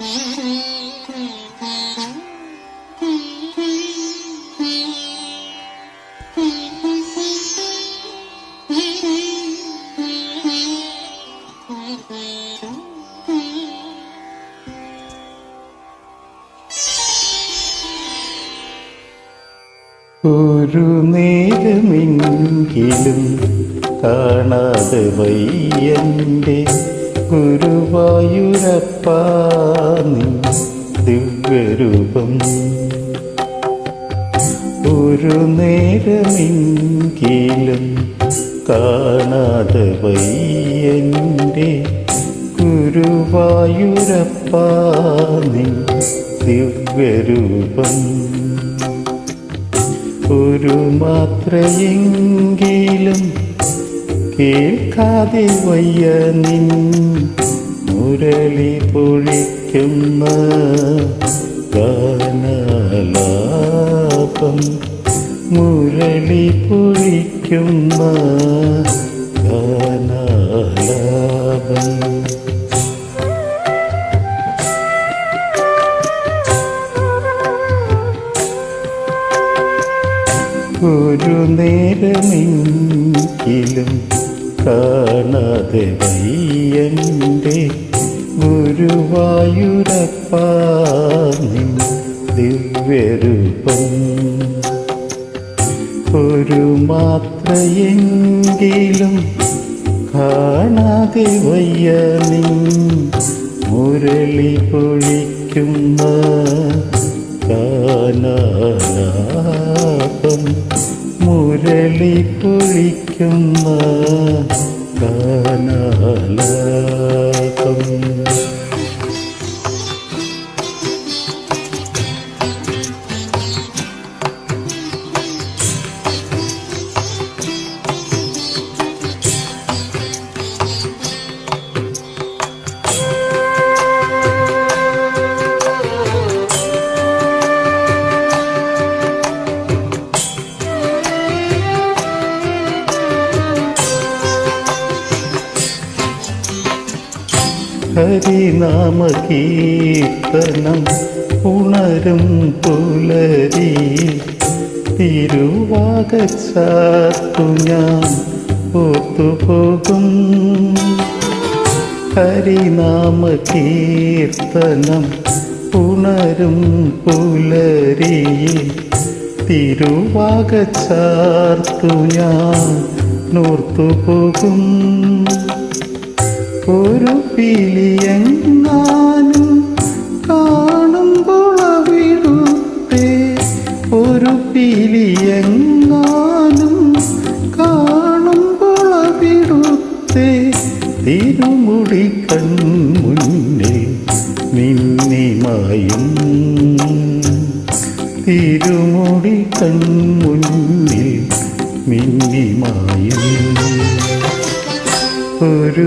ഒരു നേരമെങ്കിലും കാണാതെ വയ്യന്റെ ഗുരുവായൂരപ്പ. നിൻ ദിവ്യരൂപം. ഒരു നേരമെങ്കിലും കാണാതെ വയ്യന്റെ ഗുരുവായൂരപ്പ നീ ദിവ്യരൂപം. ഒരു മാത്രയെങ്കിലും കേൾക്കാതെ വയ്യ നിൻ മുരളി പൊഴിക്കുന്ന ഗാനലാപം മുരളി പൊഴിക്കുന്ന ഗാനലാപം ഒരു നേരമെങ്കിലും കാണാതെ വയ്യന്റെ ഗുരുവായൂരപ്പ നിൻ ദിവ്യരൂപം. ഒരു മാത്രയെങ്കിലും കാണാതെ വയ്യ നീ മുരളി പൊഴിക്കുന്ന കാനാലാപം. മുരളി പൊഴിക്കുന്ന ഗാനലാപം ഹരിനാമ കീർത്തനം ഉണരും പുലരി. തിരുവാകച്ചാത്തു ഞാൻ ഒത്തുപോകും. ഹരിനാമ കീർത്തനം ഉണരും പുലരി. തിരുവാകച്ചാർത്തു ഞാൻ നോർത്തുപോകും. ഒരു പിലിയെങ്ങാനും കാണുമ്പോൾ അവിടുത്തെ ഒരു പിലിയെങ്ങാനും കാണുമ്പോൾ അവിടുത്തെ തിരുമുടി കൺമുന്നിൽ നിന്നിമായും തിരുമുടി ഒരു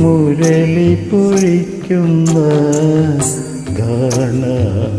മുരളി പൊഴിക്കുന്ന ഗാനലാപം